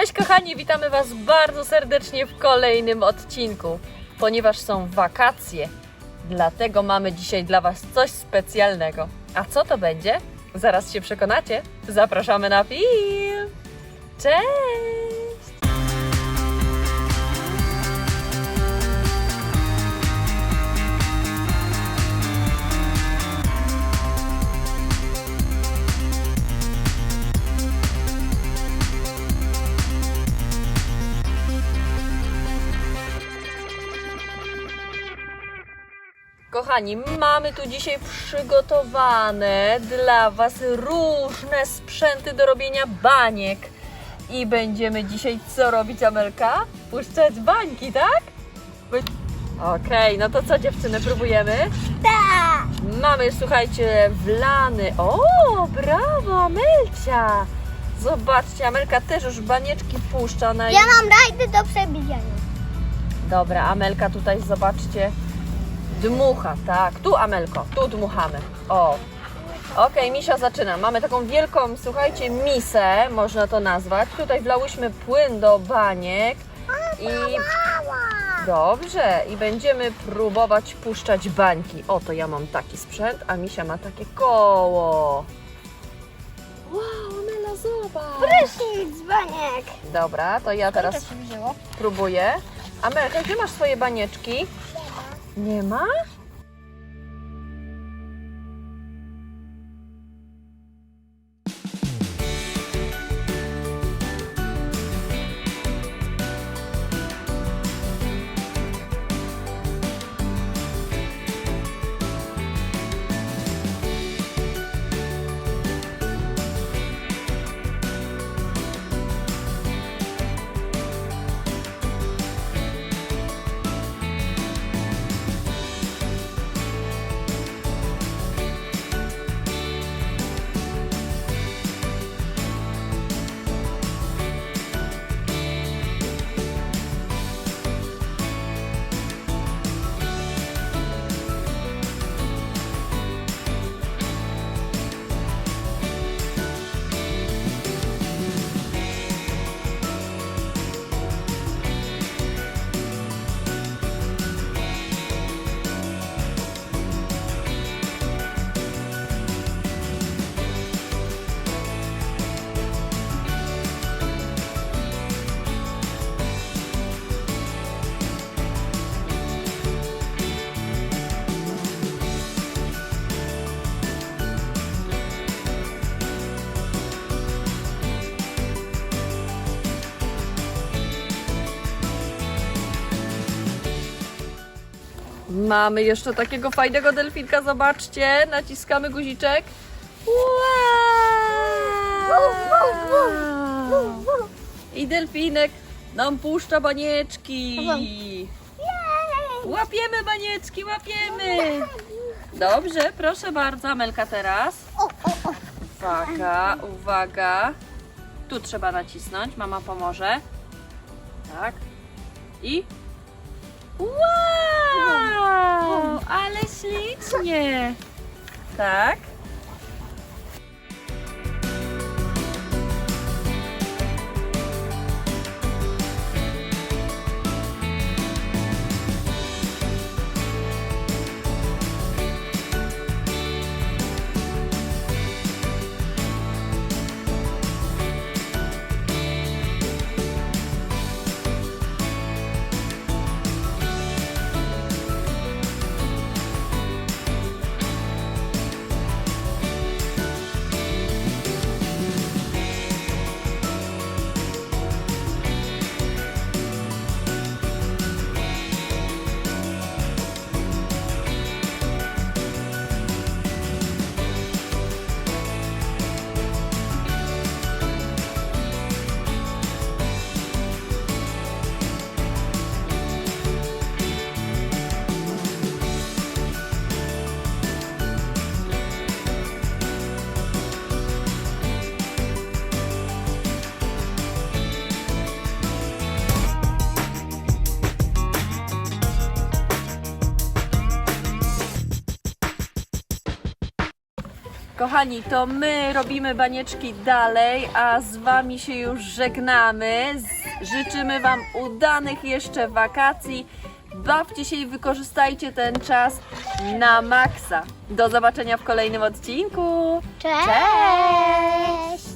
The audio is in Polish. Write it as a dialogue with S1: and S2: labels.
S1: Cześć kochani, witamy Was bardzo serdecznie w kolejnym odcinku. Ponieważ są wakacje, dlatego mamy dzisiaj dla Was coś specjalnego. A co to będzie? Zaraz się przekonacie. Zapraszamy na film. Cześć! Kochani, mamy tu dzisiaj przygotowane dla Was różne sprzęty do robienia baniek. I będziemy dzisiaj co robić, Amelka? Puszczać bańki, tak? Okej, no to co dziewczyny, próbujemy?
S2: Tak!
S1: Mamy, słuchajcie, wlany. O, brawo, Amelcia! Zobaczcie, Amelka też już banieczki puszcza na
S2: Ja mam rajdy do przebijania.
S1: Dobra, Amelka tutaj zobaczcie. Dmucha, tak. Tu Amelko, tu dmuchamy. O. Okej, Misia zaczyna. Mamy taką wielką, słuchajcie, misę, można to nazwać. Tutaj wlałyśmy płyn do baniek i dobrze, i będziemy próbować puszczać bańki. Oto ja mam taki sprzęt, a Misia ma takie koło. Wow, Amela, zobacz.
S2: Prysznic dzwoniek.
S1: Dobra, to ja teraz
S2: się wzięło?
S1: Próbuję. Amelka, gdzie masz swoje banieczki? Nie ma? Mamy jeszcze takiego fajnego delfinka, zobaczcie. Naciskamy guziczek. I delfinek nam puszcza banieczki. Łapiemy banieczki, łapiemy. Dobrze, proszę bardzo, Amelka teraz. Uwaga, uwaga. Tu trzeba nacisnąć, mama pomoże. Tak. I. Wow! Ale ślicznie! Tak. Kochani, to my robimy banieczki dalej, a z Wami się już żegnamy. Życzymy Wam udanych jeszcze wakacji. Bawcie się i wykorzystajcie ten czas na maksa. Do zobaczenia w kolejnym odcinku.
S2: Cześć!